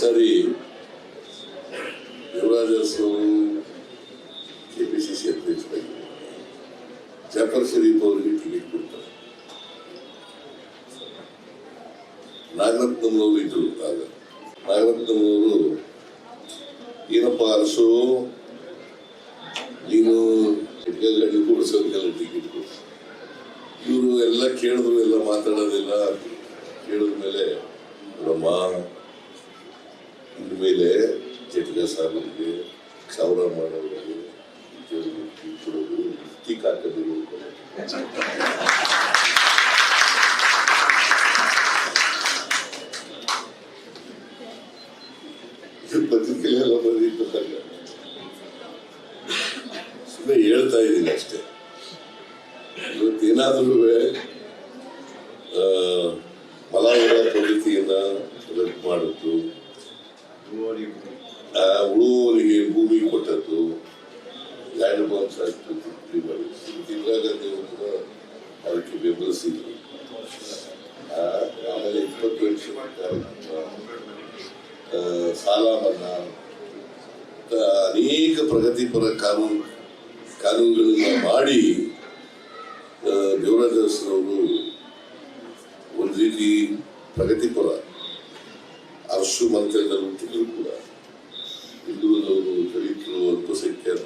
ಸಾರಿ. ಯುವರಾಜ K P C C ಅಧ್ಯಕ್ಷರಾಗಿ. ಜಾಫರ್ ಶರೀಫ್ ಅವರಿಗೆ ಟಿಕೆಟ್ ಕೊಡ್ತಾರೆ. ನಾಗರತ್ನಂನವರು ಇದ್ರು ಆಗ. ನಾಗರತ್ನಂನವರು, ಏನಪ್ಪ ಅರಸು, ನೀನು ಗಾಡಿ ಕೊಡಿಸೋದಕ್ಕೆಲ್ಲ ಟಿಕೆಟ್ ಕೊಡಿಸು ಇವರು ಎಲ್ಲ ಕೇಳಿದ್ರು, ಎಲ್ಲ ಮಾತಾಡೋದಿಲ್ಲ. ಕೇಳಿದ ಮೇಲೆ ಮೇಲೆ ಜಟ್ಗ ಸಾರಿಗೆ ಸಾವಿರ ಮಾಡೋದು ಕೊಡೋದು ಟೀಕ್ ಹಾಕೋದು ಪತ್ರಿಕೆಲೆಲ್ಲ ಬಂದಿತ್ತು ಸುಮ್ಮನೆ ಹೇಳ್ತಾ ಇದ್ದೀನಿ ಅಷ್ಟೇ. ಇವತ್ತೇನಾದ್ರೂ ಮಲಾವರ ಪದ್ಧತಿಯನ್ನ ರದ್ದು ಮಾಡಿದ್ದು ಆ, ಉಳುವವರಿಗೆ ಭೂಮಿ ಕೊಟ್ಟದ್ದು ಲ್ಯಾಂಡ್ ಬಾಂಬ್ಸ್ ಆಯ್ತು ತಿದ್ದುಪಡಿ ಮಾಡಿ ಇಂದಿರಾ ಅವರು ಅದಕ್ಕೆ ಬೆಂಬಲಿಸಿದ್ರು. ಆಮೇಲೆ ಇಪ್ಪತ್ತು ವರ್ಷ ಸಾಲ ಮನ್ನಾ ಅನೇಕ ಪ್ರಗತಿಪರ ಕಾನೂನು ಕಾನೂನುಗಳನ್ನ ಮಾಡಿ ಆ, ದೇವರಾಜ ಅವರು ಒಂದು ರೀತಿ ಪ್ರಗತಿಪರ ಅರಸು ಮಂತ್ರಿಗಳು ಅಂತಿದ್ರು ಕೂಡ ಹಿಂದೂ ದಲಿತರು ಅಲ್ಪಸಂಖ್ಯಾತ